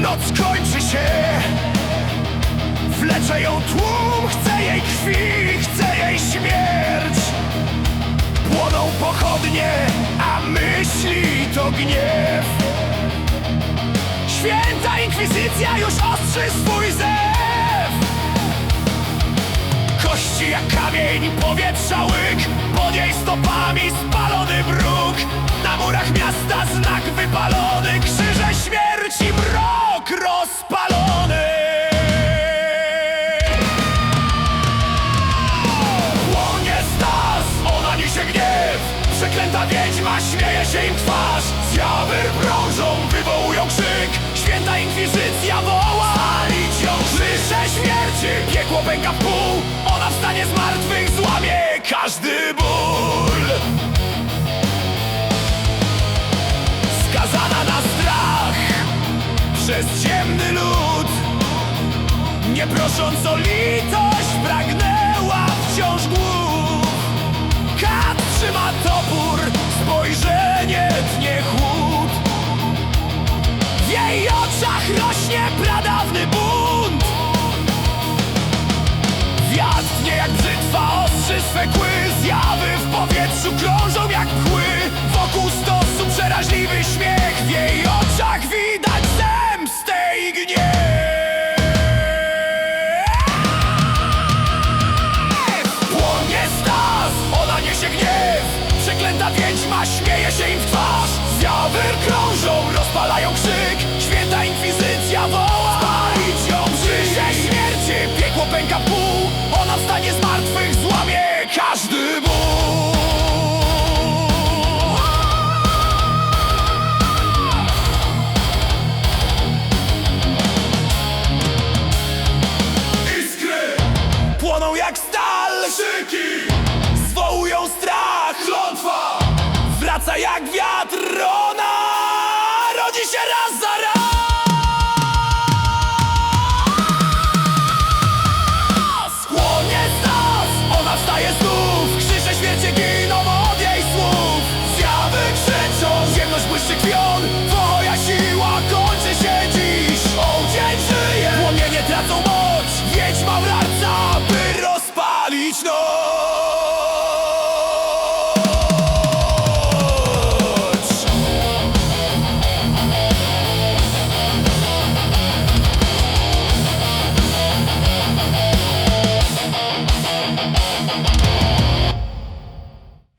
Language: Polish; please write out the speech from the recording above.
Noc kończy się. Wlecze ją tłum, chce jej krwi, chce śmierć. Płoną pochodnie, a myśli to gniew. Święta inkwizycja już ostrzy swój zew. Kości jak kamień, powietrza łyk Pod jej stopami spalony bruk. Na murach miasta znak wypalony Krzyże śmierci, mrok rozpalony śmieje się im twarz. Zjawy brążą, wywołują krzyk. Święta inkwizycja woła. Spalić ją Krzyże śmierci, piekło pęka w pół. Ona wstanie z martwych, złamie każdy ból. Skazana na strach Przez ciemny lud Nie prosząc o litość powietrzu krążą jak kły. Wokół stosu przeraźliwy śmiech. W jej oczach widać zemstę i gniew. Płonie stas, ona niesie gniew. Przeklęta wiedźma śmieje się im w twarz. Zjawy krążą, rozpalają krzyk. Święta inkwizycja stal Krzyki zwołują strach! Klątwa! Wraca jak wiatr Ona rodzi się raz za raz